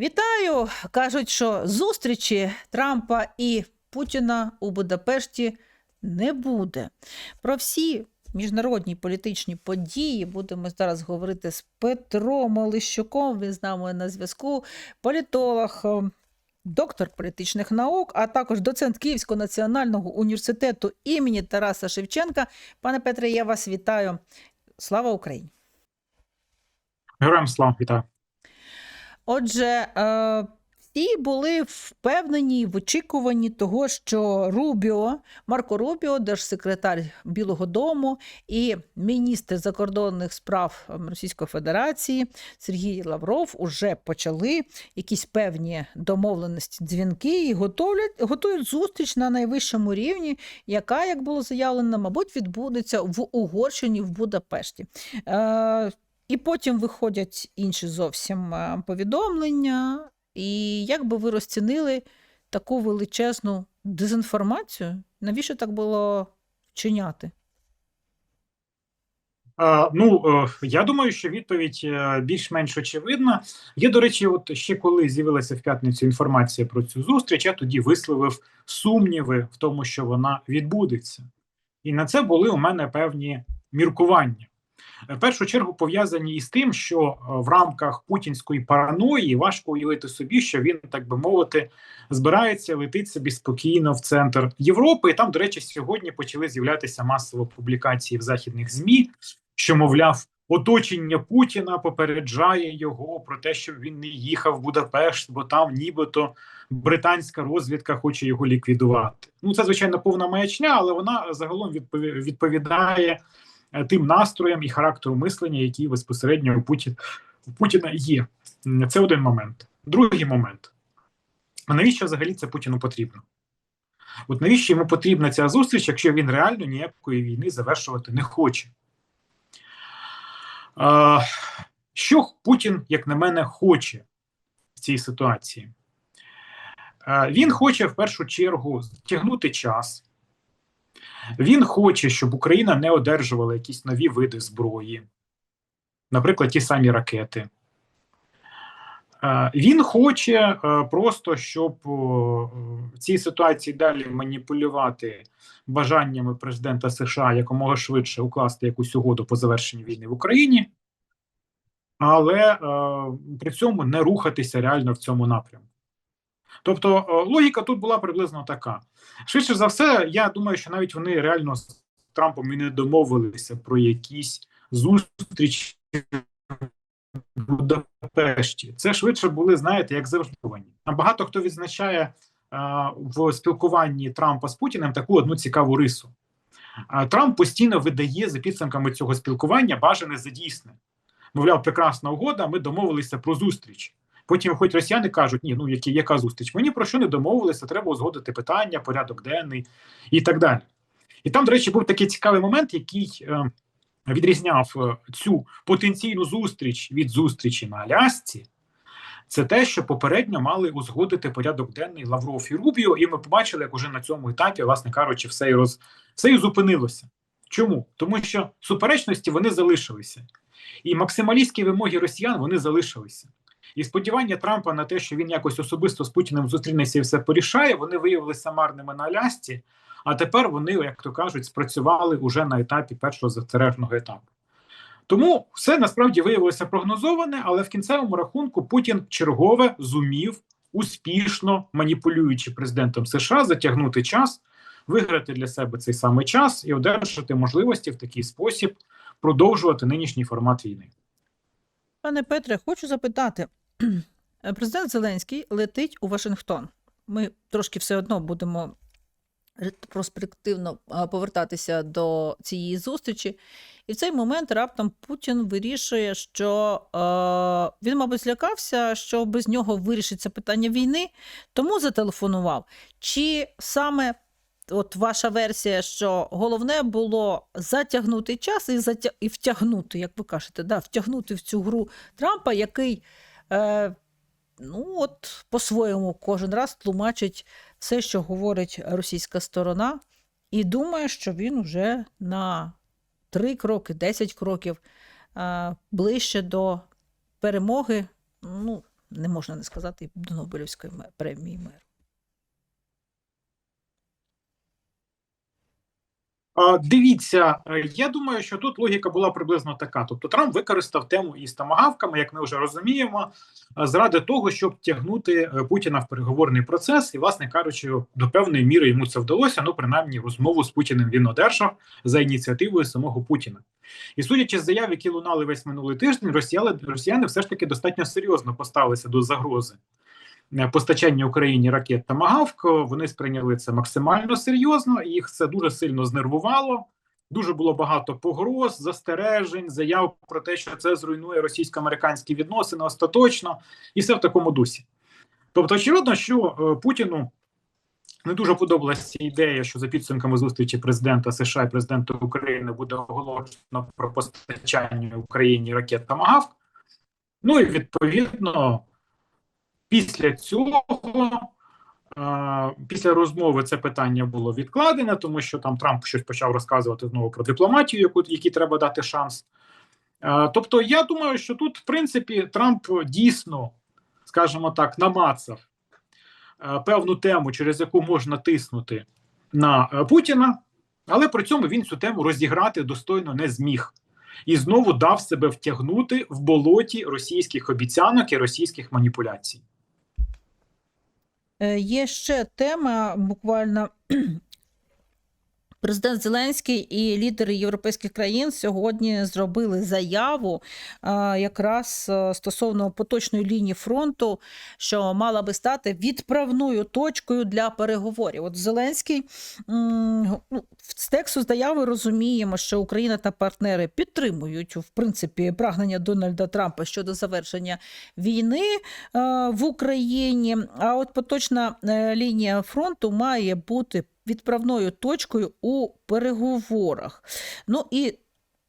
Вітаю! Кажуть, що зустрічі Трампа і Путіна у Будапешті не буде. Про всі міжнародні політичні події будемо зараз говорити з Петром Олещуком. Він з нами на зв'язку. Політолог, е, доктор політичних наук, а також доцент Київського національного університету імені Тараса Шевченка. Пане Петре, я вас вітаю. Слава Україні! Героям слава вітаю. Отже, е, всі були впевнені в очікуванні того, що Рубіо, Марко Рубіо, держсекретар Білого Дому і міністр закордонних справ Російської Федерації Сергій Лавров уже почали якісь певні домовленості, дзвінки і готовлять, готують зустріч на найвищому рівні, яка, як було заявлено, мабуть, відбудеться в Угорщині в Будапешті. І потім виходять інші зовсім е, повідомлення. І як би ви розцінили таку величезну дезінформацію? Навіщо так було вчиняти? Е, Ну, е, я думаю, що відповідь більш-менш очевидна. Я, до речі, от ще коли з'явилася в п'ятницю інформація про цю зустріч, я тоді висловив сумніви в тому, що вона відбудеться. І на це були у мене певні міркування. В першу чергу пов'язані із тим, що е, в рамках путінської параної важко уявити собі, що він, так би мовити, збирається летить собі спокійно в центр Європи. І там, до речі, сьогодні почали з'являтися масово публікації в західних змі, що мовляв. Оточення Путіна попереджає його про те, щоб він не їхав в Будапешт, бо там нібито британська розвідка хоче його ліквідувати. Ну це звичайно повна маячня, але вона загалом відпові- відповідає е, тим настроям і характеру мислення, які безпосередньо у Путін, у Путіна є. Це один момент. Другий момент. А навіщо взагалі це Путіну потрібно? От навіщо йому потрібна ця зустріч, якщо він реально ніякої війни завершувати не хоче? А, що Путін, як на мене, хоче в цій ситуації? А, він хоче в першу чергу тягнути час. Він хоче, щоб Україна не одержувала якісь нові види зброї, наприклад, ті самі ракети. Е, Він хоче е, просто, щоб в цій ситуації далі маніпулювати бажаннями президента США якомога швидше укласти якусь угоду по завершенню війни в Україні, але е, при цьому не рухатися реально в цьому напрямку. Тобто е, логіка тут була приблизно така. Швидше за все, я думаю, що навіть вони реально з Трампом і не домовилися про якісь зустрічі в Будапешті. Це швидше були, знаєте, як завжди. Там багато хто відзначає е, в спілкуванні Трампа з Путіним таку одну цікаву рису. Е, Трамп постійно видає за підсумками цього спілкування бажане за дійсне. Мовляв, прекрасна угода, ми домовилися про зустріч. Потім, хоч росіяни кажуть, ні, ну які, яка зустріч? Ми ні про що не домовилися, треба узгодити питання, порядок денний і так далі. І там, до речі, був такий цікавий момент, який е, відрізняв е, цю потенційну зустріч від зустрічі на Алясці. Це те, що попередньо мали узгодити порядок денний Лавров і Рубіо, і ми побачили, як уже на цьому етапі, власне кажучи, все і роз все і зупинилося. Чому? Тому що суперечності вони залишилися, і максималістські вимоги росіян вони залишилися. І сподівання Трампа на те, що він якось особисто з Путіним зустрінеться і все порішає, вони виявилися марними на Алясці, а тепер вони, як то кажуть, спрацювали уже на етапі першого застережного етапу. Тому все насправді виявилося прогнозоване, але в кінцевому рахунку Путін чергове зумів успішно маніпулюючи президентом США затягнути час, виграти для себе цей самий час і одержати можливості в такий спосіб продовжувати нинішній формат війни. Пане Петре, хочу запитати: президент Зеленський летить у Вашингтон. Ми трошки все одно будемо ретроспективно повертатися до цієї зустрічі. І в цей момент раптом Путін вирішує, що е, він, мабуть, злякався, що без нього вирішиться питання війни, тому зателефонував. Чи саме от ваша версія, що головне було затягнути час і, затя... і втягнути, як ви кажете, да, втягнути в цю гру Трампа, який е, ну, от, по-своєму кожен раз тлумачить все, що говорить російська сторона, і думає, що він вже на три кроки, 10 кроків е, ближче до перемоги. Ну, не можна не сказати, до Нобелівської премії миру. А, Дивіться, е, я думаю, що тут логіка була приблизно така. Тобто Трамп використав тему із тамагавками, як ми вже розуміємо, е, заради того, щоб тягнути е, Путіна в переговорний процес, і, власне кажучи, до певної міри йому це вдалося. Ну, принаймні, розмову з Путіним він одержав за ініціативою самого Путіна. І судячи з заяв, які лунали весь минулий тиждень, росіяни, росіяни все ж таки достатньо серйозно поставилися до загрози постачання Україні ракет Тамагавк. Вони сприйняли це максимально серйозно, їх це дуже сильно знервувало. Дуже було багато погроз, застережень, заяв про те, що це зруйнує російсько-американські відносини остаточно, і все в такому дусі. Тобто, очевидно, що е, Путіну не дуже подобалася ідея, що за підсумками зустрічі президента США і президента України буде оголошено про постачання Україні ракет Тамагавк. Ну і відповідно, після цього. е, Після розмови це питання було відкладене, тому що там Трамп щось почав розказувати знову про дипломатію, яку якій треба дати шанс. Е, Тобто, я думаю, що тут, в принципі, Трамп дійсно, скажімо так, намацав е, певну тему, через яку можна тиснути на Путіна, але при цьому він цю тему розіграти достойно не зміг. І знову дав себе втягнути в болоті російських обіцянок і російських маніпуляцій. Е, Є ще тема буквально. Президент Зеленський і лідери європейських країн сьогодні зробили заяву якраз е, стосовно поточної лінії фронту, що мала би стати відправною точкою для переговорів. От Зеленський ну, з тексту заяви розуміємо, що Україна та партнери підтримують в принципі прагнення Дональда Трампа щодо завершення війни е, в Україні. А от поточна е, лінія фронту має бути відправною точкою у переговорах. Ну і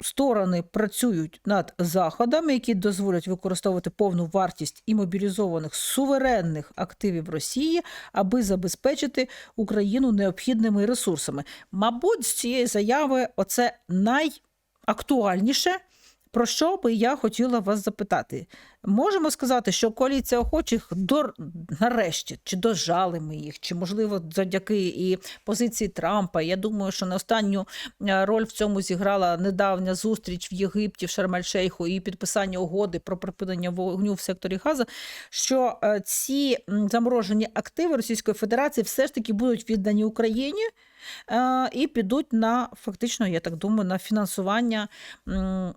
сторони працюють над заходами, які дозволять використовувати повну вартість і мобілізованих суверенних активів Росії, аби забезпечити Україну необхідними ресурсами. Мабуть, з цієї заяви оце найактуальніше. Про що би я хотіла вас запитати? Можемо сказати, що коаліція охочих до нарешті чи дожали ми їх, чи можливо завдяки і позиції Трампа. Я думаю, що не останню е, роль в цьому зіграла недавня зустріч в Єгипті в Шарм-Ель-Шейху і підписання угоди про припинення вогню в секторі Газа. Що е, ці заморожені активи Російської Федерації все ж таки будуть віддані Україні. е, І підуть на фактично, я так думаю, на фінансування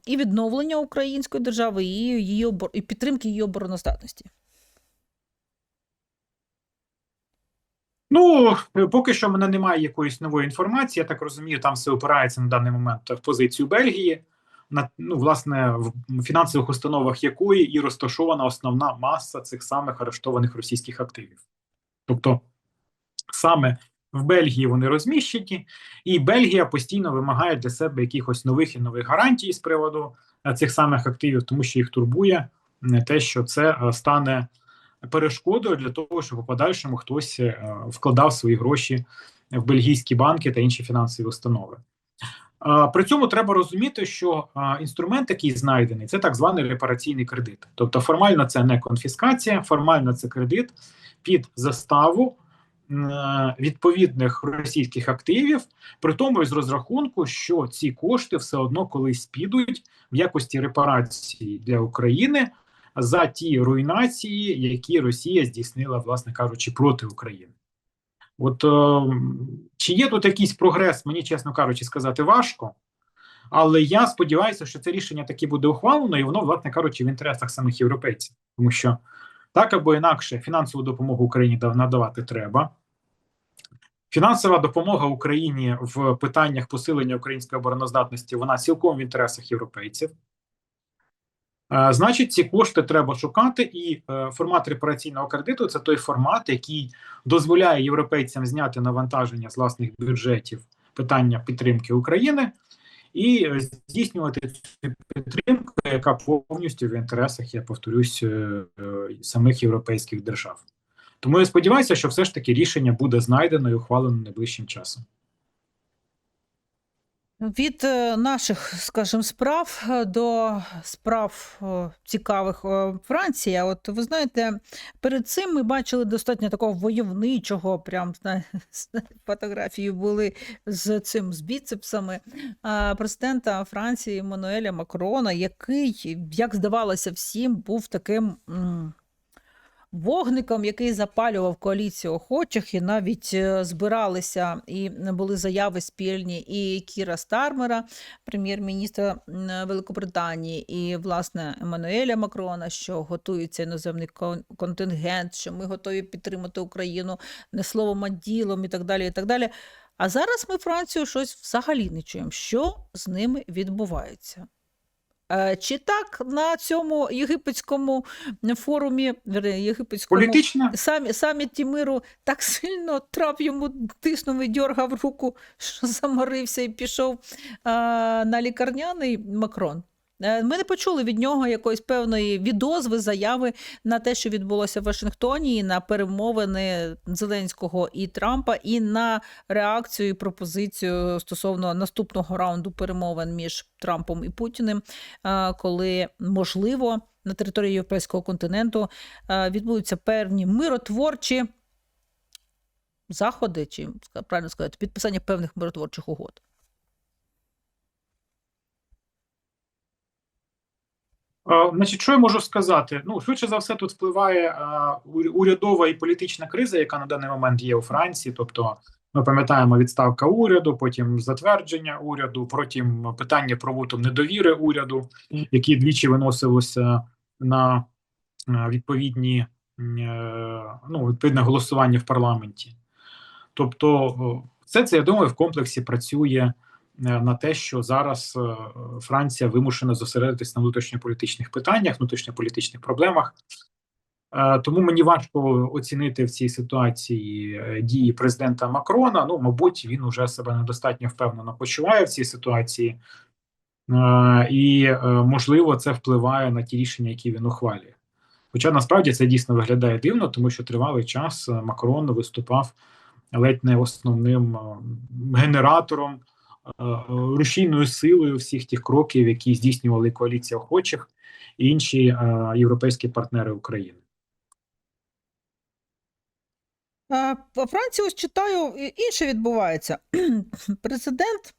і відновлення української держави, і її і підтримки її обороноздатності. Ну, поки що в мене немає якоїсь нової інформації. Я так розумію, там все опирається на даний момент в позицію Бельгії, на ну, власне, в фінансових установах якої і розташована основна маса цих самих арештованих російських активів. Тобто, саме в Бельгії вони розміщені, і Бельгія постійно вимагає для себе якихось нових і нових гарантій з приводу е, цих самих активів, тому що їх турбує те, що це е, стане перешкодою для того, щоб у подальшому хтось е, вкладав свої гроші в бельгійські банки та інші фінансові установи. При цьому треба розуміти, що інструмент, який знайдений, це так званий репараційний кредит. Тобто, формально це не конфіскація, формально це кредит під заставу е, відповідних російських активів, при тому із розрахунку, що ці кошти все одно колись підуть в якості репарації для України за ті руйнації, які Росія здійснила, власне кажучи, проти України. От е, чи є тут якийсь прогрес, мені чесно кажучи, сказати важко. Але я сподіваюся, що це рішення таки буде ухвалено, і воно, власне кажучи, в інтересах самих європейців, тому що так або інакше фінансову допомогу Україні надавати треба. Фінансова допомога Україні в питаннях посилення української обороноздатності вона цілком в інтересах європейців. Е, Значить, ці кошти треба шукати, і е, формат репараційного кредиту це той формат, який дозволяє європейцям зняти навантаження з власних бюджетів питання підтримки України і е, здійснювати цю підтримку, яка повністю в інтересах, я повторюсь, самих європейських держав. Тому я сподіваюся, що все ж таки рішення буде знайдено і ухвалено найближчим часом. Від е, наших, скажімо, справ е, до справ е, цікавих Франції. От ви знаєте, перед цим ми бачили достатньо такого войовничого, прям фотографії були з цим з біцепсами президента Франції Еммануеля Макрона, який, як здавалося всім, був таким. Вогником, який запалював коаліцію охочих, і навіть е, збиралися і були заяви спільні і Кіра Стармера, прем'єр-міністра Великобританії, і власне Еммануеля Макрона, що готується іноземний кон- контингент, що ми готові підтримати Україну не словом, а ділом, і так далі. І так далі. А зараз ми Францію щось взагалі не чуємо. Що з ними відбувається? Е, Чи так на цьому єгипетському форумі, єгипетському Політична самі, саміті миру так сильно трап йому тиснув і дьоргав руку, що заморився і пішов а, на лікарняний Макрон. Е, Ми не почули від нього якоїсь певної відозви, заяви на те, що відбулося в Вашингтоні, на перемовини Зеленського і Трампа, і на реакцію і пропозицію стосовно наступного раунду перемовин між Трампом і Путіним, е, коли можливо на території європейського континенту е, відбудуться певні миротворчі заходи, чи правильно сказати, підписання певних миротворчих угод. Значить, що я можу сказати? Ну, швидше за все, тут впливає е, урядова і політична криза, яка на даний момент є у Франції. Тобто, ми пам'ятаємо відставка уряду, потім затвердження уряду, потім питання про вотум недовіри уряду, які двічі виносилося на е, відповідні е, ну, відповідне голосування в парламенті. Тобто, все це я думаю в комплексі працює е, на те, що зараз е, Франція вимушена зосередитись на внутрішньополітичних питаннях, внутрішньополітичних проблемах. Е, Тому мені важко оцінити в цій ситуації е, дії президента Макрона. Ну, мабуть, він уже себе недостатньо впевнено почуває в цій ситуації, Е, і е, можливо це впливає на ті рішення, які він ухвалює. Хоча насправді це дійсно виглядає дивно, тому що тривалий час е, Макрон виступав ледь не основним е, генератором, е, е, рушійною силою всіх тих кроків, які здійснювали коаліція охочих і інші е, європейські партнери України. А Во Франції ось читаю, інше відбувається. Президент,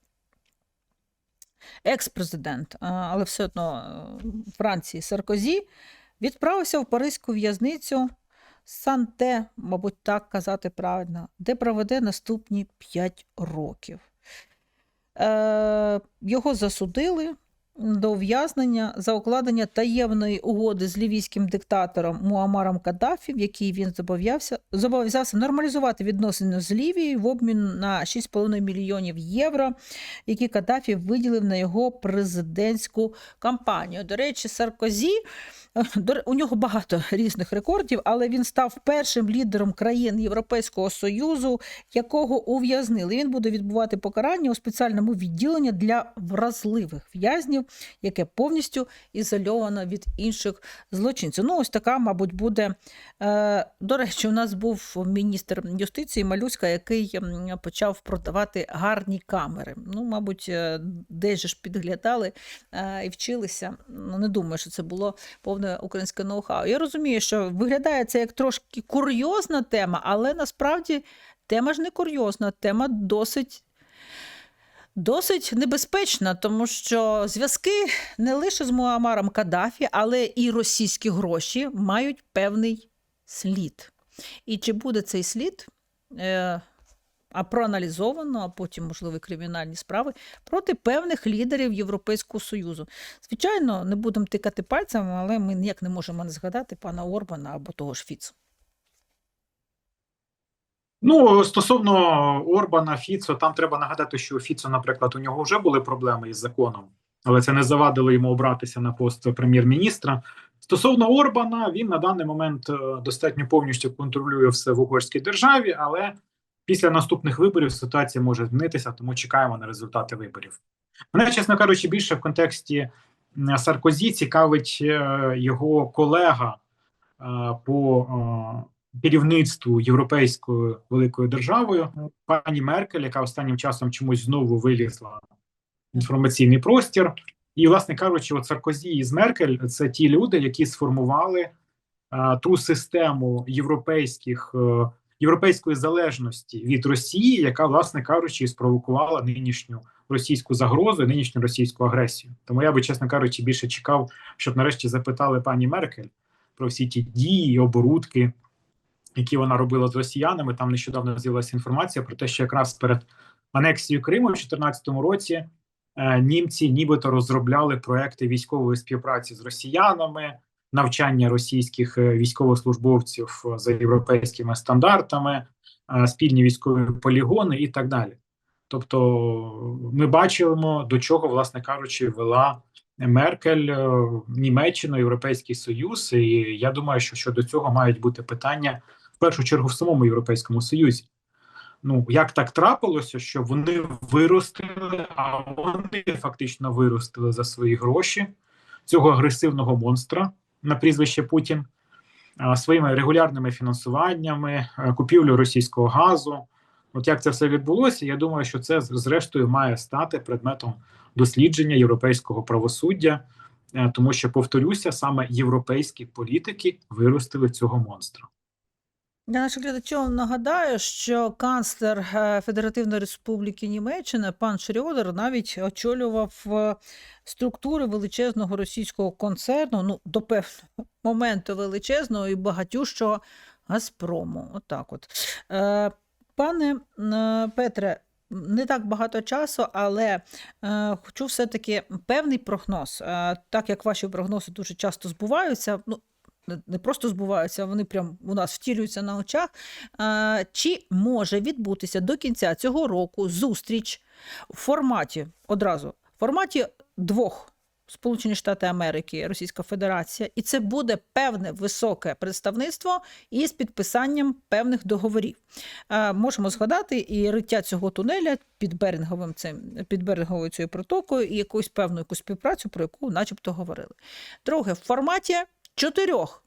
екс-президент, але все одно е, Франції Саркозі відправився в Паризьку в'язницю Санте, мабуть, так казати правильно, де проведе наступні 5 років. Е, його засудили до ув'язнення за укладення таємної угоди з лівійським диктатором Муамаром Каддафі, в якій він зобов'язався, зобов'язався нормалізувати відносини з Лівією в обмін на 6,5 мільйонів євро, які Каддафі виділив на його президентську кампанію. До речі, Саркозі. е, У нього багато різних рекордів, але він став першим лідером країн Європейського Союзу, якого ув'язнили. Він буде відбувати покарання у спеціальному відділенні для вразливих в'язнів, яке повністю ізольовано від інших злочинців. Ну, ось така, мабуть, буде. Е, До речі, у нас був міністр юстиції Малюська, який почав продавати гарні камери. Ну, мабуть, е, десь ж підглядали е, і вчилися. Ну, не думаю, що це було повне українське ноу-хау. Я розумію, що виглядає це як трошки курйозна тема, але насправді тема ж не курйозна, тема досить. Досить небезпечна, тому що зв'язки не лише з Муамаром Каддафі, але і російські гроші мають певний слід. І чи буде цей слід е, а проаналізовано, а потім, можливо, кримінальні справи проти певних лідерів Європейського Союзу? Звичайно, не будемо тикати пальцями, але ми ніяк не можемо не згадати пана Орбана або того ж Фіцу. Ну, стосовно Орбана, Фіцо, там треба нагадати, що Фіцо, наприклад, у нього вже були проблеми із законом, але це не завадило йому обратися на пост прем'єр-міністра. Стосовно Орбана, він на даний момент е, достатньо повністю контролює все в угорській державі, але після наступних виборів ситуація може змінитися, тому чекаємо на результати виборів. Мене, чесно кажучи, більше в контексті Саркозі цікавить е, його колега е, по керівництву європейською великою державою, пані Меркель, яка останнім часом чомусь знову вилізла інформаційний простір. І, власне кажучи, от Саркозі і з Меркель це ті люди, які сформували е, ту систему європейських е, європейської залежності від Росії, яка, власне кажучи, спровокувала нинішню російську загрозу, нинішню російську агресію. Тому я би, чесно кажучи, більше чекав, щоб нарешті запитали пані Меркель про всі ті дії, оборудки, які вона робила з росіянами. Там нещодавно з'явилася інформація про те, що якраз перед анексією Криму в 2014 році е, німці нібито розробляли проекти військової співпраці з росіянами, навчання російських е, військовослужбовців е, за європейськими стандартами, спільні військові полігони і так далі. Тобто, ми бачимо, до чого, власне кажучи, вела Меркель, Німеччину, Європейський Союз. І я думаю, що щодо цього мають бути питання першу чергу в самому Європейському Союзі. Ну як так трапилося, що вони виростили, а вони фактично виростили за свої гроші цього агресивного монстра на прізвище Путін своїми регулярними фінансуваннями, купівлю російського газу. От як це все відбулося, я думаю, що це зрештою має стати предметом дослідження європейського правосуддя, е, тому що повторюся, саме європейські політики виростили цього монстра. Для наших глядачів нагадаю, що канцлер е, Федеративної Республіки Німеччина пан Шрёдер навіть очолював е, структури величезного російського концерну, ну до певного моменту величезного і багатющого Газпрому. Отак от. Е, Пане Петре, не так багато часу, але хочу все-таки певний прогноз. Так як ваші прогнози дуже часто збуваються, ну не- просто збуваються, вони прям у нас втілюються на очах. Чи може відбутися до кінця цього року зустріч в форматі одразу в форматі двох Сполучені Штати Америки, Російська Федерація, і це буде певне високе представництво із підписанням певних договорів. Можемо згадати і риття цього тунеля під Беринговим цим під Беринговою цією протокою і якусь певну якусь співпрацю, про яку начебто говорили. Друге, в форматі чотирьох.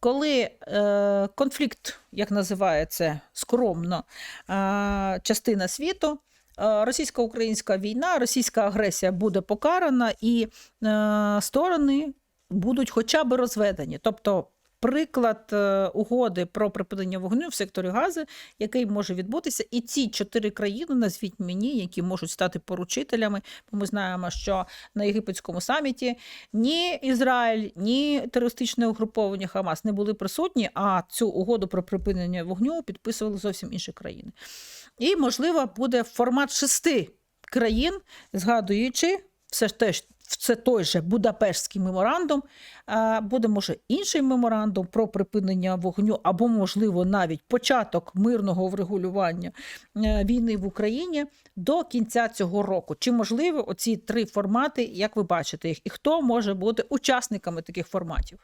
Коли е, конфлікт, як називається скромно, е, частина світу, е, російсько-українська війна, російська агресія буде покарана, і е, сторони будуть хоча б розведені. Тобто, приклад е, угоди про припинення вогню в секторі Гази, який може відбутися, і ці чотири країни, назвіть мені, які можуть стати поручителями. Бо ми знаємо, що на єгипетському саміті ні Ізраїль, ні терористичне угруповання Хамас не були присутні, а цю угоду про припинення вогню підписували зовсім інші країни. І, можливо, буде формат шести країн, згадуючи все ж теж. Це той же Будапештський меморандум, буде може інший меморандум про припинення вогню, або, можливо, навіть початок мирного врегулювання е, війни в Україні до кінця цього року. Чи можливі оці три формати, як ви бачите їх, і хто може бути учасниками таких форматів?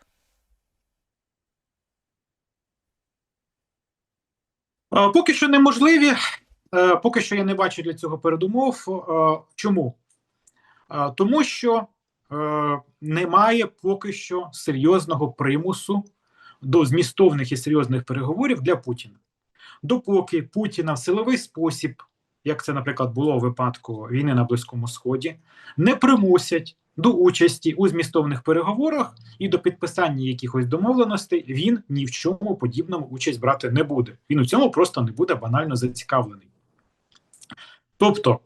Е, Поки що неможливі, Е, поки що я не бачу для цього передумов. Чому? Тому що е, немає поки що серйозного примусу до змістовних і серйозних переговорів для Путіна. Допоки Путіна в силовий спосіб, як це, наприклад, було у випадку війни на Близькому Сході, не примусять до участі у змістовних переговорах і до підписання якихось домовленостей, він ні в чому подібному участь брати не буде. Він у цьому просто не буде банально зацікавлений. Тобто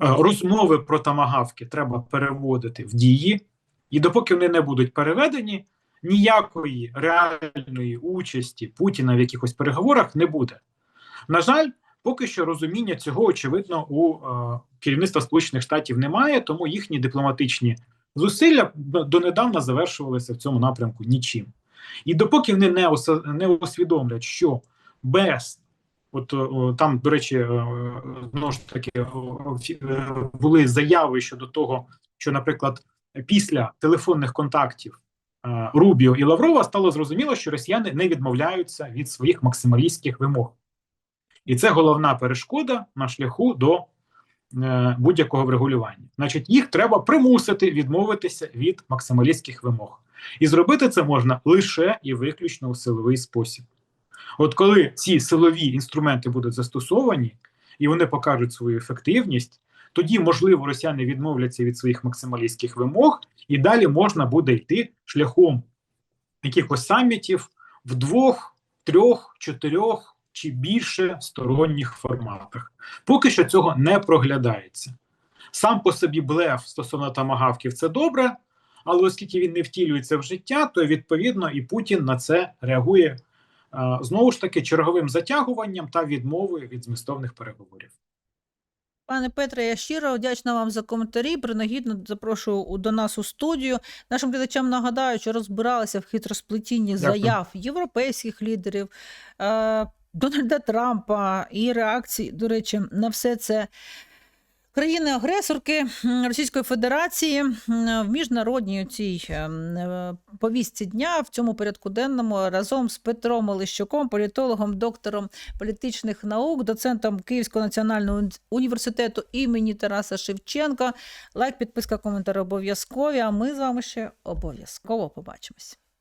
розмови про тамагавки треба переводити в дії, і допоки вони не будуть переведені, ніякої реальної участі Путіна в якихось переговорах не буде. На жаль, поки що розуміння цього очевидно у е, керівництва Сполучених Штатів немає, тому їхні дипломатичні зусилля донедавна завершувалися в цьому напрямку нічим. І допоки вони не, оса- не усвідомлять, що без От там, до речі, е, знову ж таки е, були заяви щодо того, що, наприклад, після телефонних контактів е, Рубіо і Лаврова стало зрозуміло, що росіяни не відмовляються від своїх максималістських вимог, і це головна перешкода на шляху до е, будь-якого врегулювання. Значить, їх треба примусити відмовитися від максималістських вимог, і зробити це можна лише і виключно у силовий спосіб. От коли ці силові інструменти будуть застосовані і вони покажуть свою ефективність, тоді, можливо, росіяни відмовляться від своїх максималістських вимог, і далі можна буде йти шляхом якихось самітів в двох, трьох, чотирьох чи більше сторонніх форматах. Поки що цього не проглядається. Сам по собі блеф стосовно тамагавків це добре, але оскільки він не втілюється в життя, то відповідно і Путін на це реагує знову ж таки черговим затягуванням та відмовою від змістовних переговорів. Пане Петре, я щиро вдячна вам за коментарі. Принагідно запрошую до нас у студію. Нашим глядачам нагадаю, що розбиралися в хитросплетінні заяв європейських лідерів, е, Дональда Трампа і реакції, до речі, на все це. Країни-агресорки Російської Федерації в міжнародній цій повістці дня в цьому порядку денному разом з Петром Олещуком, політологом, доктором політичних наук, доцентом Київського національного університету імені Тараса Шевченка. Лайк, підписка, коментар обов'язкові. А ми з вами ще обов'язково побачимось.